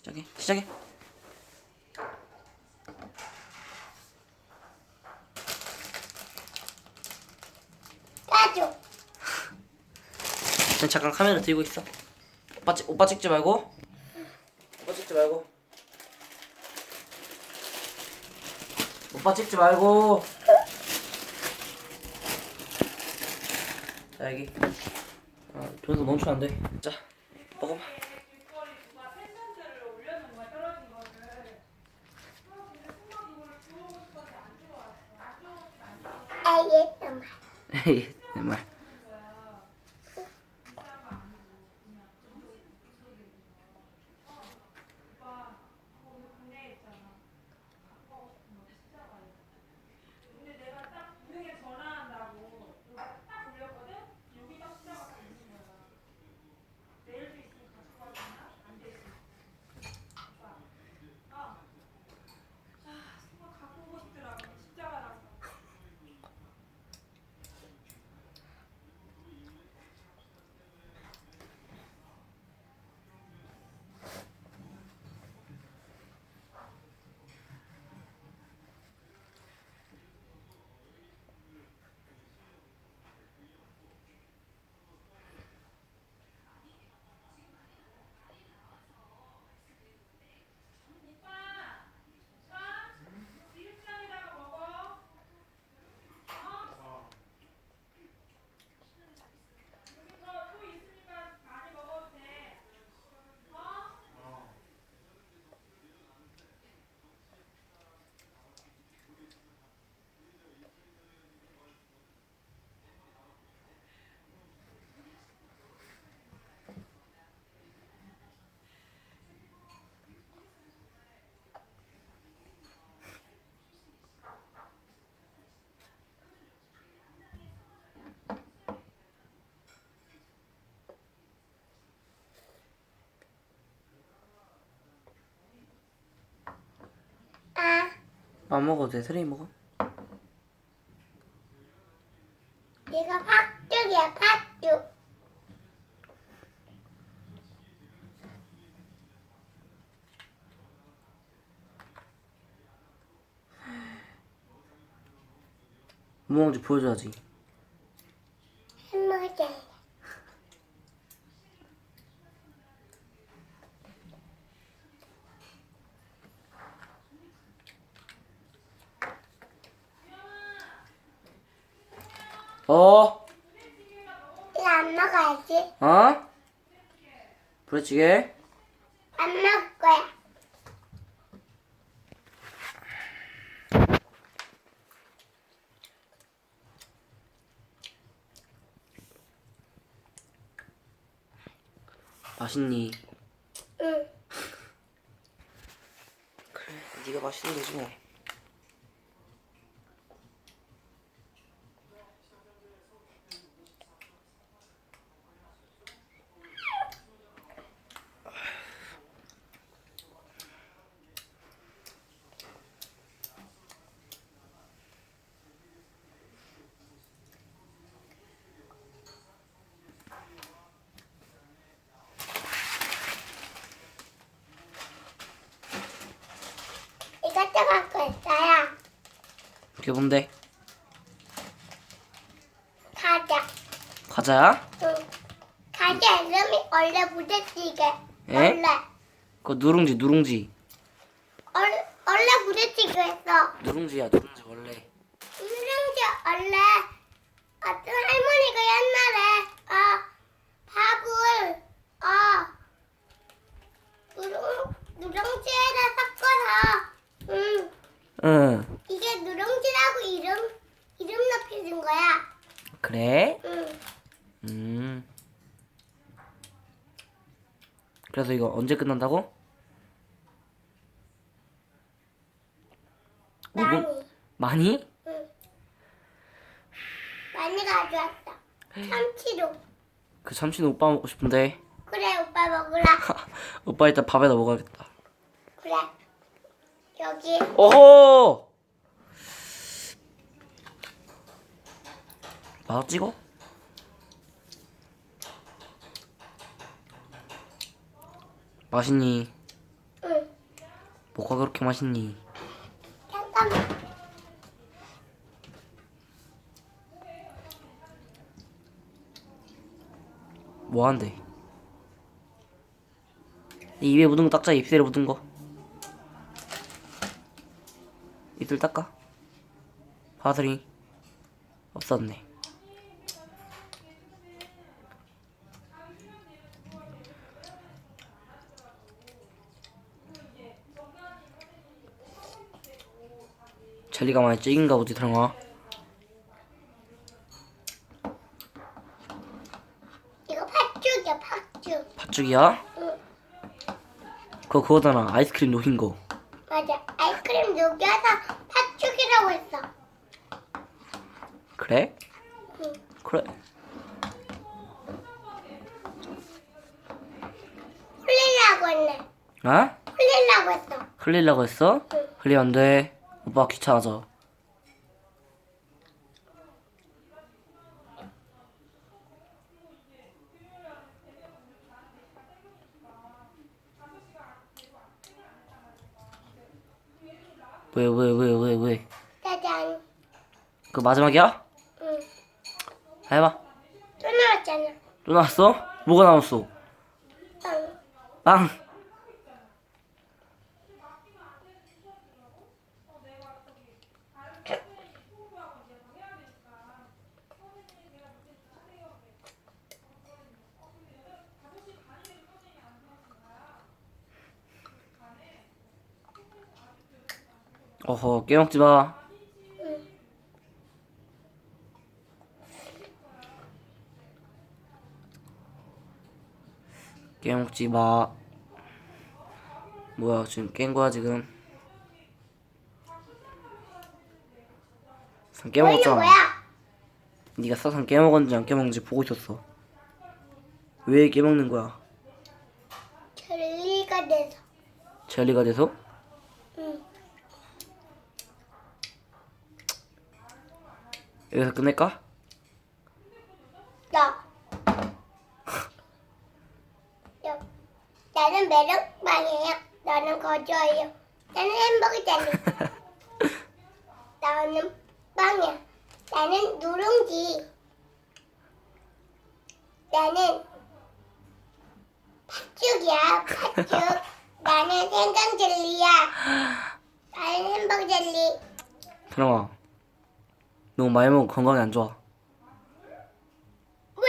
시작해 시작해. 전 잠깐 카메라 들고 있어. 오빠, 찍, 오빠 찍지 말고. 오빠 찍지 말고. 오빠 찍지 말고. 자 여기. 아 저기서 멈추면 안돼 자 먹어봐 Hey. 안 먹어도 돼 트레이 먹어 얘가 팥죽이야, 팥죽. 뭐 먹는지 보여줘야지 햄버거. 어? 이거 안 먹어야지. 어? 부대찌개? 안 먹을 거야. 맛있니? 응. 그래 네가 맛있는 거지 뭐 이것도 갖고 있어요. 그게 뭔데? 과자. 과자야? 응. 과자 이름이 원래 부대찌개. 에? 원래. 그거 누룽지 누룽지 얼, 원래 부대찌개였어. 누룽지야 누룽지 원래 누룽지 원래 어떤 할머니가 옛날에 어 밥을 어 누룽 누룽지에다 섞어서 음 응 이게 누룽지라고 이름 이름 높여준 거야. 그래? 응. 음 그래서 이거 언제 끝난다고? 어, 많이. 뭐, 많이? 응. 많이 가져왔어. 참치도. 그 참치는 오빠 먹고 싶은데 그래 오빠 먹으라. 오빠 일단 밥에다 먹어야겠다 그래. 여기 오호 나도 찍어? 맛있니? 뭐가 그렇게 맛있니? 잠깐만. 뭐 한대? 이 입에 묻은 거 닦자 입술에 묻은 거 입술 닦아. 바스리 없었네. 젤리가 많이 찌긴가 보지 드랑아? 이거 팥죽이야, 팥죽. 팥죽이야? 응, 그거 그거잖아. 아이스크림 녹인 거 맞아. 아이스크림 녹여서 팥죽이라고 했어. 그래? 응. 그래 흘리려고 했네. 어? 흘리려고 했어. 흘리려고 했어? 응. 흘리면 안 돼. 오빠 귀찮아져. 왜, 왜, 왜, 왜, 왜? 짜잔. 그 마지막이야? 응. 해봐. 또 나왔잖아. 또 나왔어? 뭐가 나왔어? 빵. 빵. 어허 깨먹지 마. 깨먹지 마. 뭐야 지금 깬 거야 지금? 상뭐 있는 깨먹었잖아. 거야? 네가 사상 깨먹었는지 안 깨먹는지 보고 있었어. 왜 깨먹는 거야? 젤리가 돼서. 젤리가 돼서? 응. 여기서 끝낼까? 나. 야, 나는 메론빵이에요. 나는 거저예요. 나는 햄버거 젤리. 나는 빵이야. 나는 누룽지. 나는 팥죽이야. 팥죽. 나는 생강 젤리야. 나는 햄버거 젤리. 사랑아, 너무 많이 먹으면 건강에 안 좋아. 왜?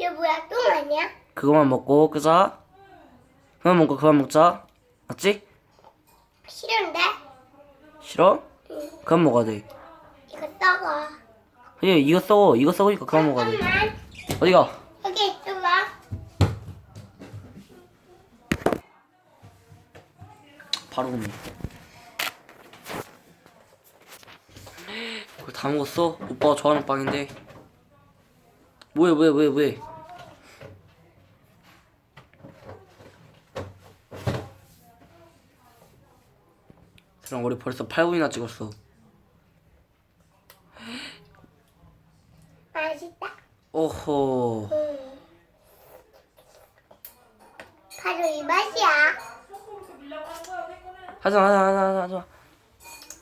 얘 뭐야? 똥 아니야? 그거만 먹고 끄자. 그만 먹고 그만 먹자. 맞지? 싫은데? 싫어? 응. 그만 먹어야 돼. 이거 썩어. 그래 이거 썩어. 이거 썩으니까 그만 먹어야 돼. 잠깐만. 어디가? 여기 있어봐. 바로 오네. 그걸 다 먹었어? 오빠가 좋아하는 빵인데. 뭐해 뭐해 뭐해 뭐해. 그럼 우리 벌써 8분이나 찍었어. 맛있다. 오호. 음. 바로 이 맛이야. 하자 하자 하자 하자.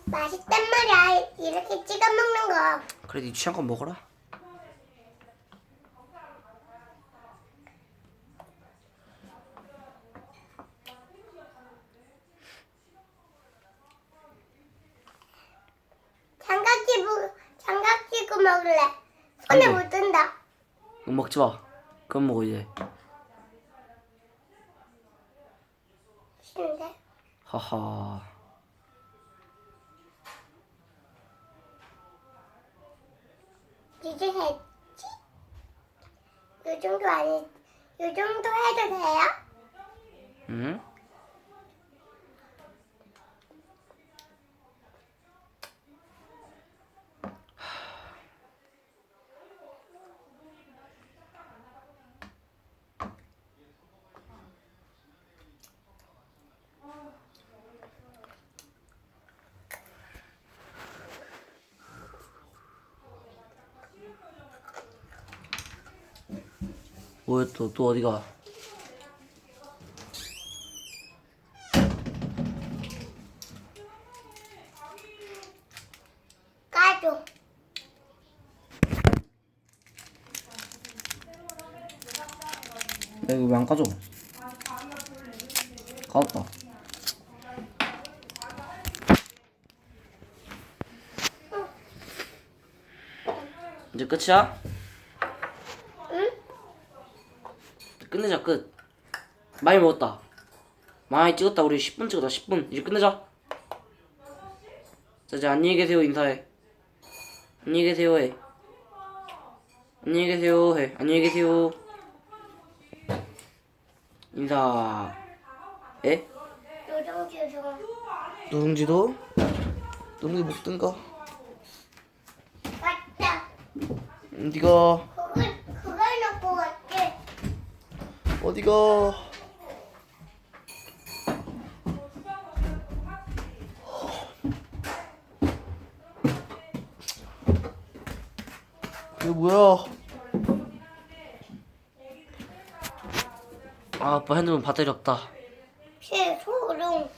맛있단 말이야. 이렇게 찍어 먹는 거. 그래 네 취향껏 먹어라. 먹을래. 손에 안 돼. 못 든다. 이거 먹지 마. 그만 먹어 이제. 싫은데. 하하. 이제 했지? 요 정도 아니. 요 정도 해도 돼요? 응? 뭐야 또, 또 어디가? 까줘. 야, 이거 왜 안 까줘? 까웠다. 이제 끝이야? 끝내자 끝. 많이 먹었다. 많이 찍었다. 우리 10분 찍었다. 10분. 이제 끝내자. 자 이제 안녕히 계세요 인사해. 안녕히 계세요 해. 안녕히 계세요 해. 안녕히 계세요. 인사. 에? 요정지 좀. 누룽지도? 누룽지 먹든가. 맞다. 어디가? 그걸, 그걸 놓고 갈게. 어디가? 이거 뭐야? 아, 아빠 핸드폰 배터리 없다. 최소룡.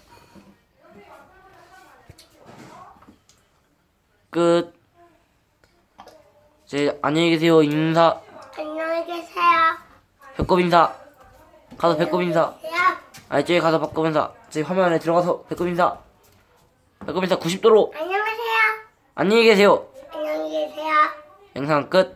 끝. 이제 안녕히 계세요. 인사. 안녕히 계세요. 배꼽 인사. 가서 배꼽 인사. 아, 이쪽에 가서 배꼽 인사. 제 화면에 들어가서 배꼽 인사. 배꼽 인사 90도로. 안녕하세요. 안녕히 계세요. 안녕히 계세요. 영상 끝.